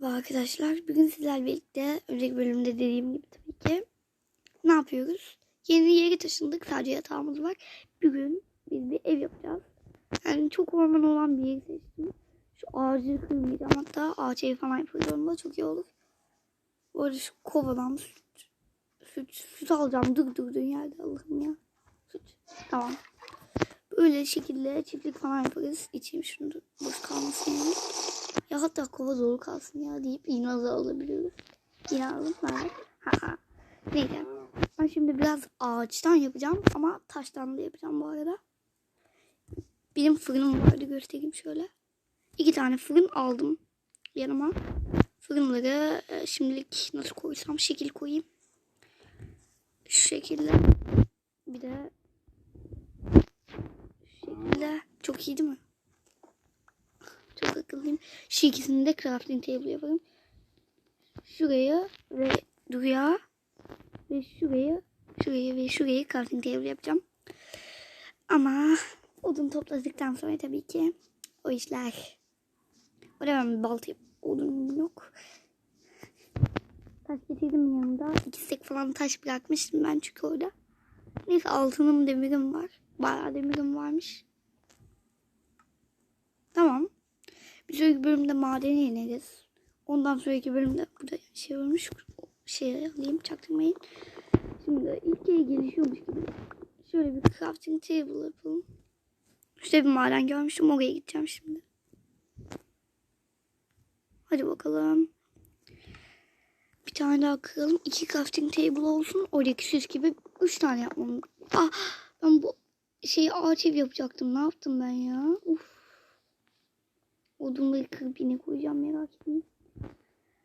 Ve arkadaşlar bugün sizlerle birlikte önceki bölümde dediğim gibi tabii ki ne yapıyoruz? Yeni yere taşındık. Sadece yatağımız var. Bugün biz bir ev yapacağız. Yani çok orman olan bir yeri seçtim. Şu ağacı kırmayacağım. Hatta ağaç evi falan yapacağım da çok iyi olur. Bu arada şu kovadan süt, süt, süt alacağım. Dur durduğun yerde Allah'ım ya. Süt. Tamam. Böyle şekilde çiftlik falan yaparız. İçeyim şunu boş kalmasın yani. Ya hatta kova dolu kalsın ya deyip inaza alabiliyoruz. Yine alın var. Haha. Neyse. Ben şimdi biraz ağaçtan yapacağım ama taştan da yapacağım bu arada. Benim fırınım vardı göstereyim şöyle. İki tane fırın aldım yanıma. Fırınları e, şimdilik nasıl koysam şekil koyayım. Şu şekilde. Bir de şu şekilde. Çok iyi değil mi? Çok. Şu ikisini de crafting table yaparım. Şuraya ve buraya ve şuraya şuraya ve şurayı crafting table yapacağım. Ama odun topladıktan sonra tabii ki o işler. Orada ben balta odun yok. Taş getirdim yanımda. İki stek falan taş bırakmıştım ben çünkü orada. Neyse altınım demirim var. Bayağı demirim varmış. Tamam. Bir sonraki bölümde madene ineriz. Ondan sonraki bölümde burada şey olmuş. Şey alayım çaktırmayın. Şimdi ilk kere gelişiyormuş gibi. Şöyle bir crafting table yapalım. İşte bir maden görmüştüm. Oraya gideceğim şimdi. Hadi bakalım. Bir tane daha kıralım. İki crafting table olsun. Oradaki süs gibi üç tane yapmam. Ah ben bu şeyi ağaç ev yapacaktım. Ne yaptım ben ya? Uf. Odunları kırıp yine koyacağım merak etmeyin.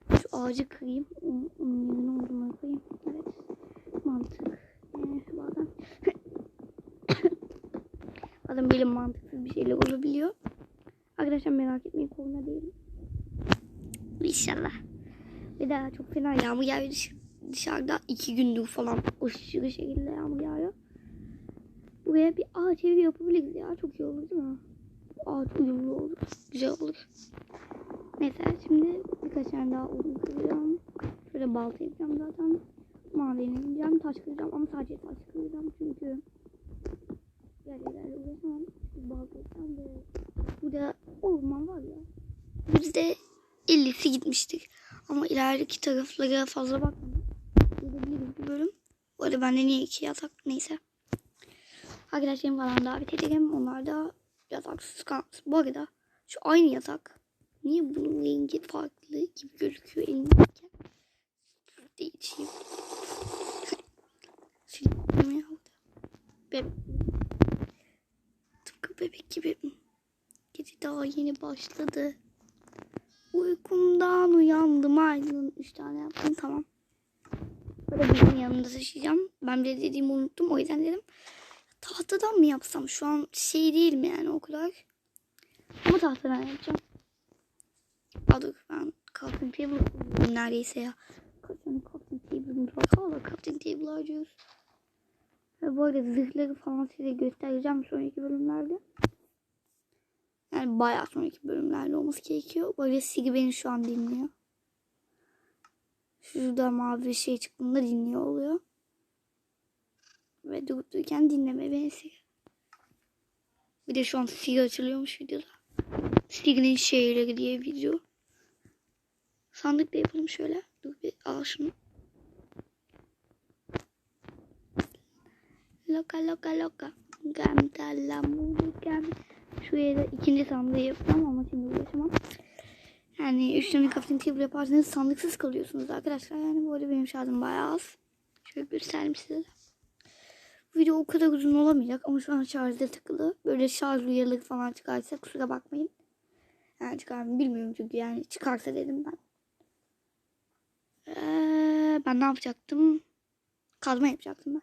Şu ağacı kırayım. Onun onun yerine odunları koyayım. Evet. Mantık. Ee, bazen bazen böyle mantıksız bir şeyler olabiliyor. Arkadaşlar merak etmeyin korona değilim. İnşallah. Bir daha çok fena yağmur yağıyor dış- dışarıda. iki gündür falan aşırı şekilde yağmur yağıyor. Buraya bir ağaç evi yapabiliriz ya. Çok iyi olur değil mi? Ağaç uyumlu olur. Güzel olur. Neyse şimdi birkaç tane daha odun kıracağım. Şöyle balta yapacağım zaten. Madene ineceğim. Taş kıracağım ama sadece taş kıracağım çünkü yerlerle uğraşamam. Çünkü balta yapacağım ve burada orman var ya. Bizde 50'si gitmiştik. Ama ilerideki taraflara fazla bakmadım. Gidebiliriz bir bölüm. Bu arada bende niye iki yatak neyse. Arkadaşlarım falan davet ederim. Onlar da yataksız kalmasın. Bu arada şu aynı yatak. Niye bunun rengi farklı gibi gözüküyor elimdeyken? Değişeyim. Sildim ya. Bebek. Tıpkı bebek gibi. Gece daha yeni başladı. Uykumdan uyandım aydın. Üç tane yaptım tamam. Böyle bizim yanında taşıyacağım. Ben bile dediğimi unuttum. O yüzden dedim tahtadan mı yapsam? Şu an şey değil mi yani o kadar? Ama tahtadan yapacağım. Dur ben crafting table neredeyse ya. Crafting table'ımız var? Hala crafting table harcıyoruz. Ve arada zırhları falan size göstereceğim sonraki bölümlerde. Yani bayağı sonraki bölümlerde olması gerekiyor. Böyle Sigi beni şu an dinliyor. Şurada mavi şey çıktığında dinliyor oluyor. Ve durup dururken dinleme beni. Bir de şu an Sigi açılıyormuş videoda. Sigi'nin şeyleri diye video. Sandık da yapalım şöyle. Dur bir al şunu. Loka loka loka. Gam talamu gam. Şuraya da ikinci sandığı yapacağım ama şimdi uğraşamam. Yani üç tane crafting table yaparsanız sandıksız kalıyorsunuz arkadaşlar. Yani bu arada benim şarjım bayağı az. Şöyle göstereyim size. Video o kadar uzun olamayacak ama şu an şarjda takılı. Böyle şarj uyarıları falan çıkarsa kusura bakmayın. Yani çıkar mı bilmiyorum çünkü yani çıkarsa dedim ben. Ee, ben ne yapacaktım? Kazma yapacaktım ben.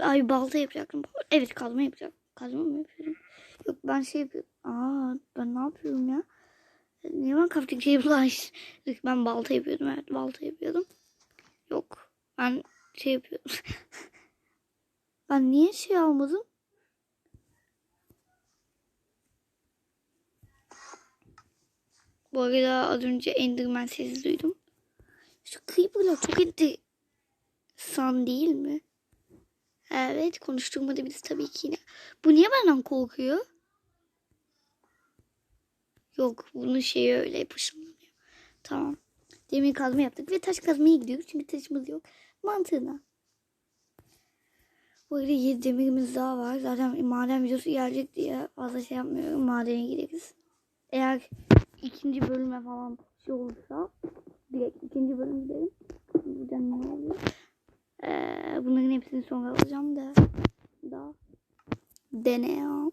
Ay balta yapacaktım. Evet kazma yapacaktım. Kazma mı yapıyorum? Yok ben şey yapıyorum. Aa ben ne yapıyorum ya? Niye ben crafting table açtım? Ben balta yapıyordum. Evet balta yapıyordum. Yok. Ben şey yapıyordum. ben niye şey almadım? Bu arada az önce Enderman sesi duydum. Şu Creeper'lar çok enteresan değil mi? Evet konuşturmadı biz tabii ki yine. Bu niye benden korkuyor? Yok bunun şeyi öyle yapışımlanıyor. Tamam. Demir kazma yaptık ve taş kazmaya gidiyoruz çünkü taşımız yok. Mantığına. Bu arada 7 demirimiz daha var. Zaten maden videosu gelecek diye fazla şey yapmıyorum. Madene gideriz. Eğer ikinci bölüme falan şey olursa direkt ikinci bölüm giderim. Buradan ne oluyor? Ee, bunların hepsini sonra alacağım da. Da. Dene ya.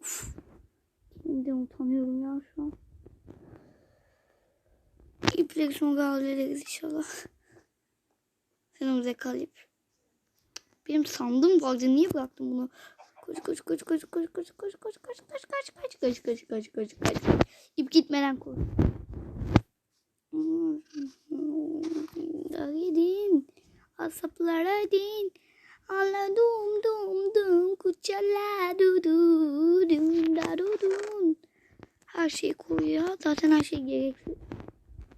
Şimdi utanıyorum ya şu an. İpleri sonra hallederiz inşallah. O kalip. Benim sandım vardı. Niye bıraktım bunu? Koş koş koş koş koş koş koş koş koş koş koş koş koş koş koş koş koş İp gitmeden koş. Gidin. Asaplara din. Ala dum dum dum kucala du du dum da du dum. Her şey koyuyor. Zaten her şey gereksiz.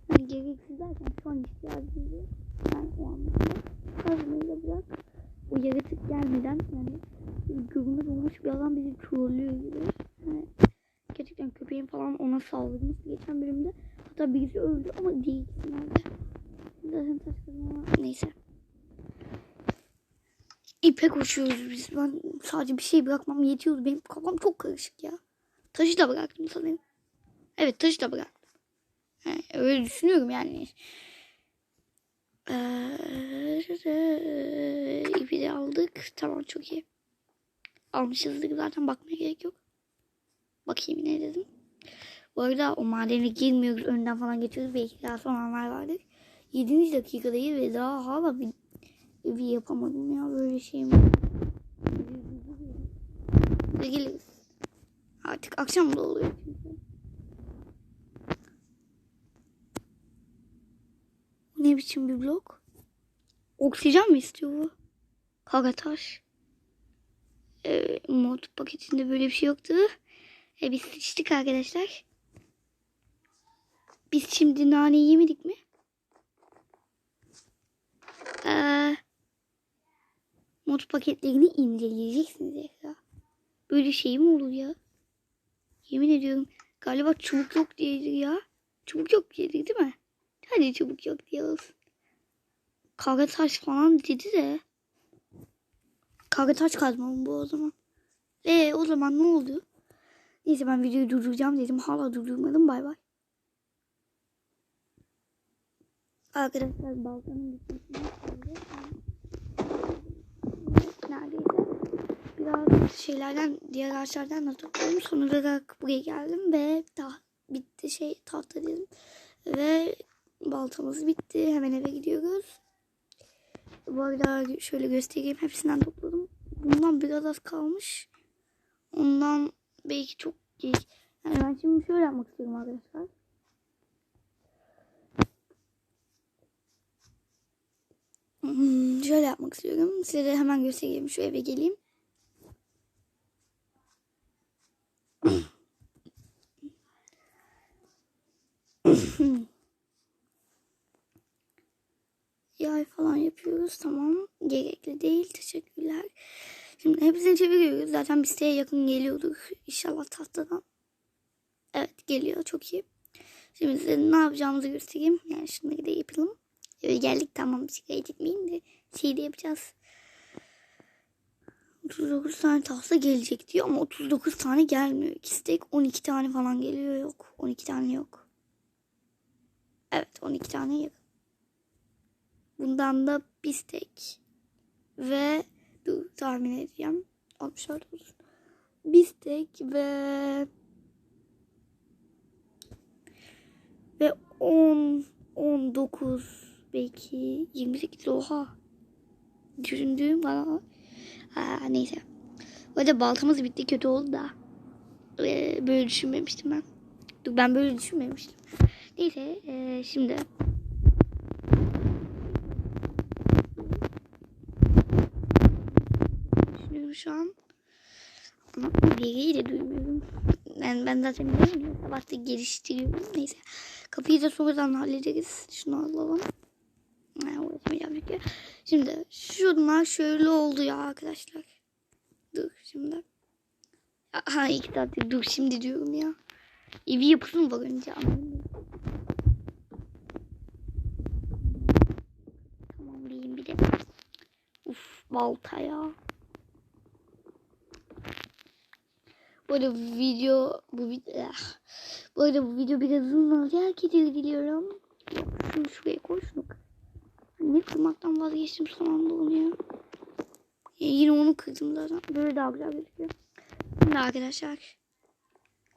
Yani gereksiz derken ihtiyacımız yok. Ben o anlamda kazmayı da bırak. O yaratık gelmeden yani görünmez olmuş bir adam bizi trollüyor gibi. Yani gerçekten köpeğin falan ona saldırması geçen bölümde. Hatta birisi öldü ama değil nerede. Zaten taş neyse. İpe koşuyoruz biz. Ben sadece bir şey bırakmam yetiyordu. Benim kafam çok karışık ya. Taşı da bıraktım sanırım. Evet taşı da bıraktım. Yani öyle düşünüyorum yani. Ee, ipi aldık. Tamam çok iyi. Almışızdır zaten bakmaya gerek yok. Bakayım ne dedim. Bu arada o madene girmiyoruz. Önden falan geçiyoruz. Belki daha sonralar vardır. 7. dakikadayız ve daha hala bir evi yapamadım ya. Böyle şey mi? Geliriz. Artık akşam da oluyor çünkü. Ne biçim bir blok? Oksijen mi istiyor bu? Kagataş. Ee, mod paketinde böyle bir şey yoktu. E, biz sıçtık arkadaşlar. Biz şimdi naneyi yemedik mi? Ee, mod paketlerini inceleyeceksiniz ya. Böyle şey mi olur ya? Yemin ediyorum. Galiba çubuk yok diyedir ya. Çubuk yok diyedir değil mi? Hadi çubuk yok diye olsun. Taş falan dedi de. Kavga taş kazmam bu o zaman. E o zaman ne oldu? Neyse ben videoyu durduracağım dedim. Hala durdurmadım. Bay bay. Arkadaşlar baltanın bitmesini Neredeyse. Biraz şeylerden, diğer ağaçlardan da topladım. Sonra da buraya geldim ve daha bitti şey tahta dedim. Ve baltamız bitti. Hemen eve gidiyoruz. Bu arada şöyle göstereyim. Hepsinden topladım. Bundan biraz az kalmış. Ondan belki çok geç. Yani ben şimdi şöyle yapmak istiyorum arkadaşlar. Hmm, şöyle yapmak istiyorum. Size de hemen göstereyim. Şu eve geleyim. Yay falan yapıyoruz. Tamam. Gerekli değil. Teşekkürler. Şimdi hepsini çeviriyoruz. Zaten bir siteye yakın geliyordur. İnşallah tahtadan. Evet geliyor. Çok iyi. Şimdi size ne yapacağımızı göstereyim. Yani şunları da yapalım. Öyle geldik tamam. Sigara gitmeyin de şey de yapacağız. 39 tane tahta gelecek diyor ama 39 tane gelmiyor. İkisi tek 12 tane falan geliyor yok. 12 tane yok. Evet 12 tane yok. Bundan da bistek ve dur tahmin edeceğim. 64 olsun. Bistek ve ve 10 19 belki 28 oha. Düşündüğüm bana Aa, neyse. Bu arada baltamız bitti kötü oldu da. Ee, böyle düşünmemiştim ben. Dur ben böyle düşünmemiştim. Neyse ee, şimdi düşünüyorum şu an. Ama veriyi de duymuyorum. Yani ben zaten biliyorum ya. Sabah da geliştiriyorum. Neyse. Kapıyı da sonradan hallederiz. Şunu alalım. Ha, uğraşmayacağım çünkü. Şimdi şunlar şöyle oldu ya arkadaşlar. Dur şimdi. Ha iki saattir dur şimdi diyorum ya. Evi yapısı mı var önce? Tamam diyeyim bir de. Uf balta ya. Bu arada video bu video bu arada bu video biraz uzun olacak. Herkese diliyorum. Şunu şuraya koy. Ne kırmaktan vazgeçtim son anda onu ya. Yine onu kırdım zaten. Böyle daha güzel gözüküyor. Şimdi arkadaşlar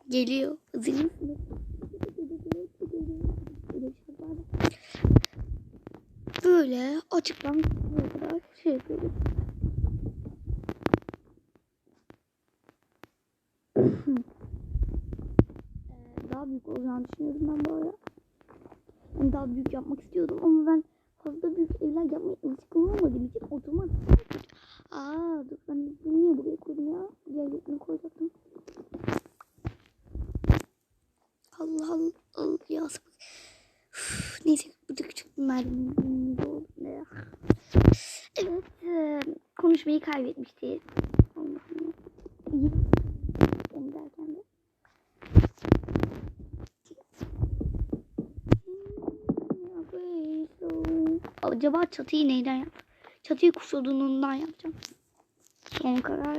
geliyor. Mısınız? Böyle açıktan bu kadar şey yapıyoruz. Ee, daha büyük olacağını düşünüyordum ben bu ara. Yani daha büyük yapmak istiyordum ama ben fazla büyük evler yapmayı alışkın olmadığım için otomatik. Aa dur ben bunu niye buraya koydum ya? Diğer yerine koyacaktım. Allah Allah, Allah ya. Üf, Neyse bu da küçük bir. Ne? Evet e, konuşmayı kaybetmiştik. Allah'ım. Onu derken de. Acaba çatıyı neyden yap? Çatıyı kuş odunundan yapacağım. Son karar.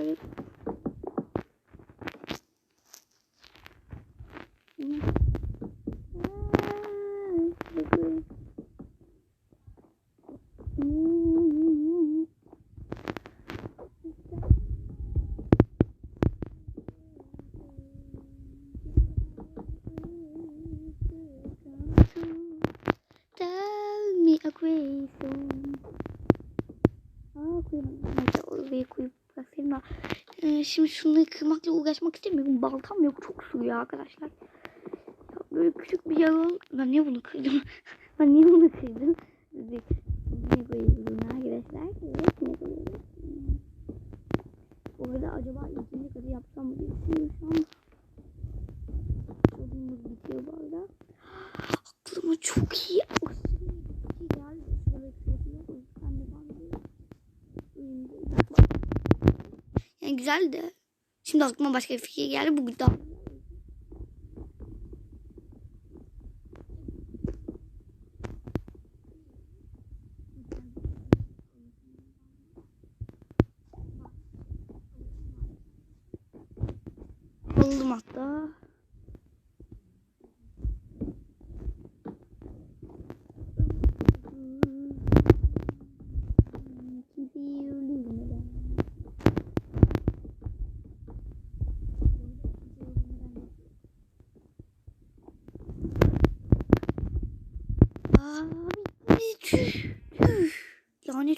Bırakayım da. Ee, şimdi şunları kırmakla uğraşmak istemiyorum. Baltam yok çok suluyor arkadaşlar. Ya böyle küçük bir ol- Ben niye bunu kırdım? ben niye bunu kırdım? Ne koyuyoruz bunu arkadaşlar? Evet ne koyuyoruz? Bu arada acaba ikinci katı yapsam mı diye düşünüyorum. Yolumuz bitiyor bu arada. Aklıma çok iyi geldi. Şöyle kırıyor. Ben de ben de yani güzel de. Şimdi aklıma başka bir fikir geldi. Bu daha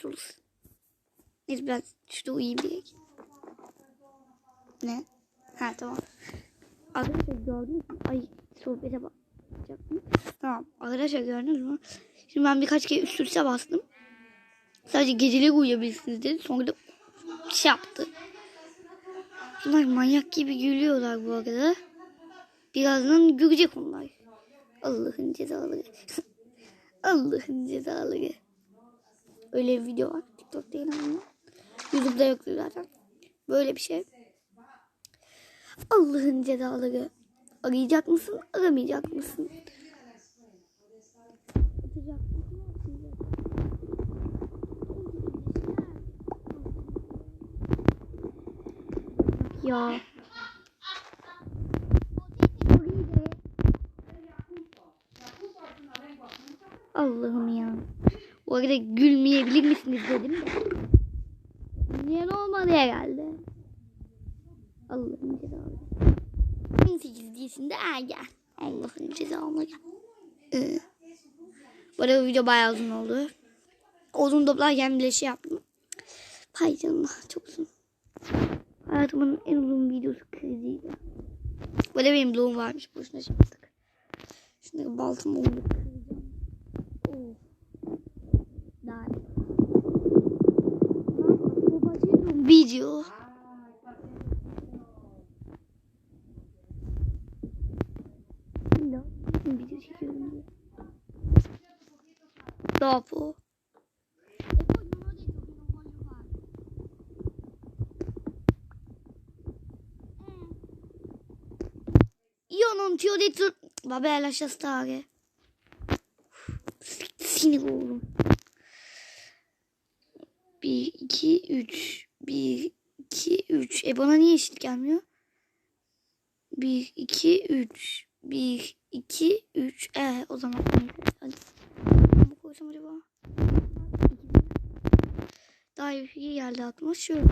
Lanet olsun. Neyse biraz şurada uyuyayım direkt. Ne? Ha tamam. Arkadaşlar gördünüz mü? Ay sohbete bakacaktım. Tamam arkadaşlar gördünüz mü? Şimdi ben birkaç kere üst üste bastım. Sadece geceleri uyuyabilirsiniz dedi. Sonra da şey yaptı. Bunlar manyak gibi gülüyorlar bu arada. Birazdan gülecek onlar. Allah'ın cezaları. Allah'ın cezaları. Öyle bir video var. TikTok'ta ama. YouTube'da yoktu zaten. Böyle bir şey. Allah'ın cezaları. Arayacak mısın? Aramayacak mısın? Ya. Allah'ım ya. Bu arada gülmeyebilir misiniz dedim de. Niye olmadı herhalde. Allah'ın cezaları. 18 diyesinde ergen. Allah'ın cezaları. Ee, bu arada video bayağı uzun oldu. Uzun toplarken bile şey yaptım. Hay canına çok uzun. Hayatımın en uzun videosu kriziydi. Arada benim bloğum varmış. Boşuna şey yaptık. Şimdi baltım oldu. Video. Video çekiyorum. Dopo. Io non ti ho detto... Vabbè, lascia stare. Sinir oldum. 1, 2, 3. 1, 2, 3. E bana niye eşit gelmiyor? 1, 2, 3. 1, 2, 3. E o zaman. Hadi. Mı koysam acaba? Daha iyi geldi aklıma. Şöyle.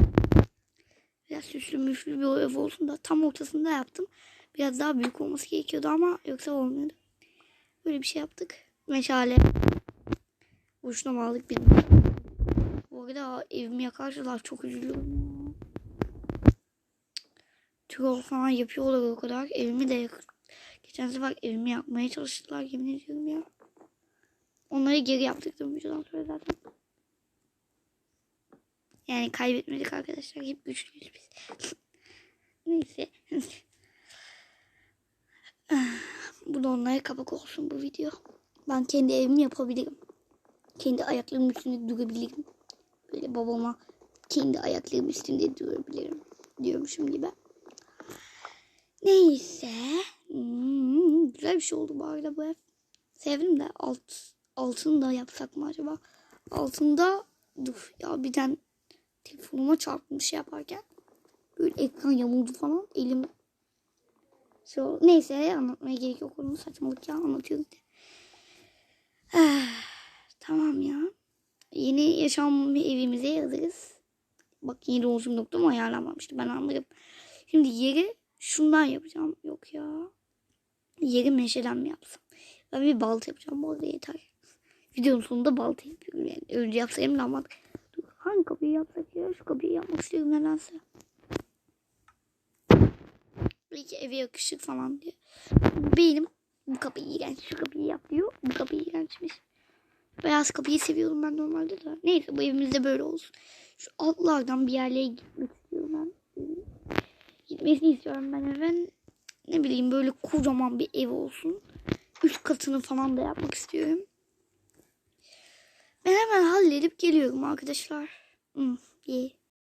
Biraz süslü müslü bir ev olsun da tam ortasında yaptım. Biraz daha büyük olması gerekiyordu ama yoksa olmuyordu. Böyle bir şey yaptık. Meşale. Boşuna mı aldık bilmiyorum. Bu arada evimi yakarsalar çok üzülüyorum. Troll falan yapıyorlar o kadar. Evimi de yak Geçen sefer evimi yakmaya çalıştılar yemin ediyorum ya. Onları geri yaptırdım videodan sonra zaten. Yani kaybetmedik arkadaşlar. Hep güçlüyüz biz. Neyse. bu da onlara kapak olsun bu video. Ben kendi evimi yapabilirim. Kendi ayaklarımın üstünde durabilirim. Böyle babama kendi ayaklarım üstünde durabilirim. Diyormuşum gibi. Neyse. Hmm, güzel bir şey oldu bu arada bu ev. Sevdim de alt, altını da yapsak mı acaba? Altında dur ya bir tane telefonuma çarpmış şey yaparken. Böyle ekran yamuldu falan. Elim So, neyse anlatmaya gerek yok onu saçmalık ya anlatıyoruz. Ah, tamam ya. Yeni yaşam evimize yazarız. Bak yeni oluşum noktam ayarlanmamıştı ben anladım. Şimdi yeri şundan yapacağım. Yok ya. Yeri meşeden mi yapsam? Ben bir balta yapacağım bu arada yeter. Videonun sonunda balta yapıyorum yani. Önce yapsaydım da ama. Dur, hangi kapıyı yapsak ya? Şu kapıyı yapmak istiyorum nedense. Belki eve yakışık falan diye. Benim bu kapı iğrenç. Şu kapıyı yap diyor. Bu kapı iğrençmiş. Beyaz kapıyı seviyorum ben normalde de. Neyse bu evimizde böyle olsun. Şu altlardan bir yerlere gitmek istiyorum ben. Gitmesini istiyorum ben evin. Ne bileyim böyle kocaman bir ev olsun. Üst katını falan da yapmak istiyorum. Ben hemen halledip geliyorum arkadaşlar. Hmm, iyi.